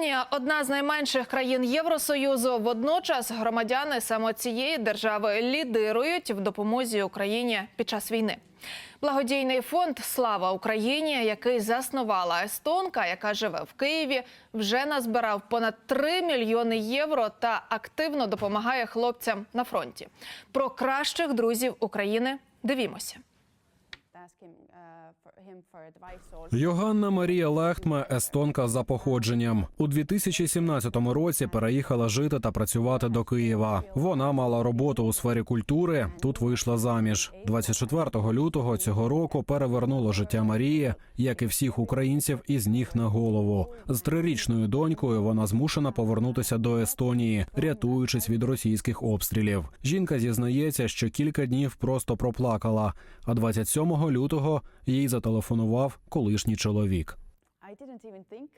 Естонія одна з найменших країн Євросоюзу. Водночас громадяни саме цієї держави лідирують в допомозі Україні під час війни. Благодійний фонд Слава Україні, який заснувала естонка, яка живе в Києві, вже назбирав понад 3 мільйони євро та активно допомагає хлопцям на фронті. Про кращих друзів України дивімося. Йоганна Марія Лехтме естонка за походженням. У 2017 році переїхала жити та працювати до Києва. Вона мала роботу у сфері культури. Тут вийшла заміж. 24 лютого цього року перевернуло життя Марії, як і всіх українців, із ніг на голову. З трирічною донькою вона змушена повернутися до Естонії, рятуючись від російських обстрілів. Жінка зізнається, що кілька днів просто проплакала. А 27 лютого їй зателефонував колишній чоловік. Think.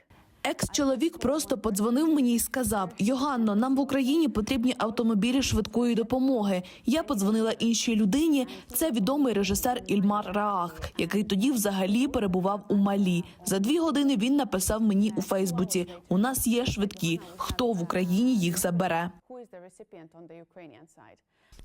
Екс-чоловік просто подзвонив мені і сказав: Йоганно, нам в Україні потрібні автомобілі швидкої допомоги. Я подзвонила іншій людині. Це відомий режисер Ільмар Раах, який тоді взагалі перебував у Малі. За дві години він написав мені у Фейсбуці: У нас є швидкі. Хто в Україні їх забере?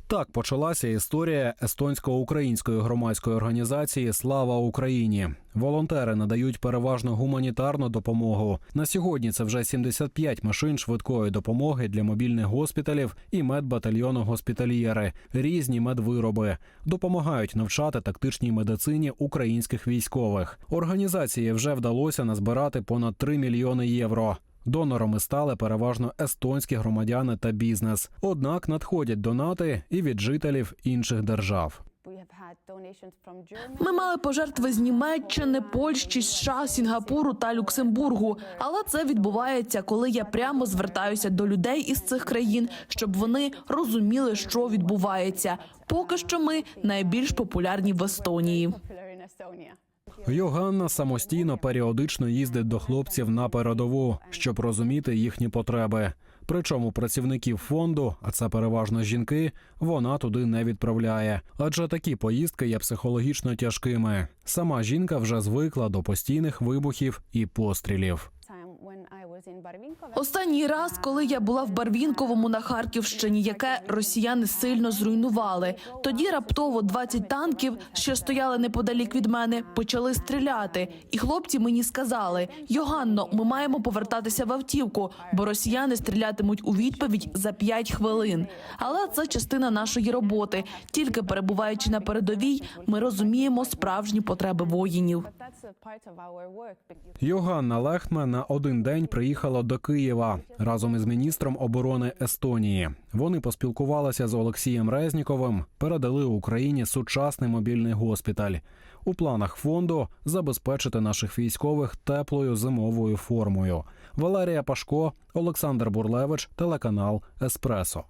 Так почалася історія естонсько-української громадської організації Слава Україні. Волонтери надають переважно гуманітарну допомогу. На сьогодні це вже 75 машин швидкої допомоги для мобільних госпіталів і медбатальйону госпітальєри, різні медвироби. Допомагають навчати тактичній медицині українських військових. Організації вже вдалося назбирати понад 3 мільйони євро. Донорами стали переважно естонські громадяни та бізнес. Однак надходять донати і від жителів інших держав. Ми мали пожертви з Німеччини, Польщі, США, Сінгапуру та Люксембургу. Але це відбувається, коли я прямо звертаюся до людей із цих країн, щоб вони розуміли, що відбувається. Поки що ми найбільш популярні в Естонії. Йоганна самостійно періодично їздить до хлопців на передову, щоб розуміти їхні потреби. Причому працівників фонду, а це переважно жінки, вона туди не відправляє, адже такі поїздки є психологічно тяжкими. Сама жінка вже звикла до постійних вибухів і пострілів. Останній раз, коли я була в Барвінковому на Харківщині, яке росіяни сильно зруйнували. Тоді раптово 20 танків, що стояли неподалік від мене, почали стріляти. І хлопці мені сказали: Йоганно, ми маємо повертатися в автівку, бо росіяни стрілятимуть у відповідь за 5 хвилин. Але це частина нашої роботи. Тільки перебуваючи на передовій, ми розуміємо справжні потреби воїнів. Йоганна Лехтме на один день приїхала до Києва разом із міністром оборони Естонії. Вони поспілкувалися з Олексієм Резніковим, передали Україні сучасний мобільний госпіталь. У планах фонду забезпечити наших військових теплою зимовою формою. Валерія Пашко, Олександр Бурлевич, телеканал Еспресо.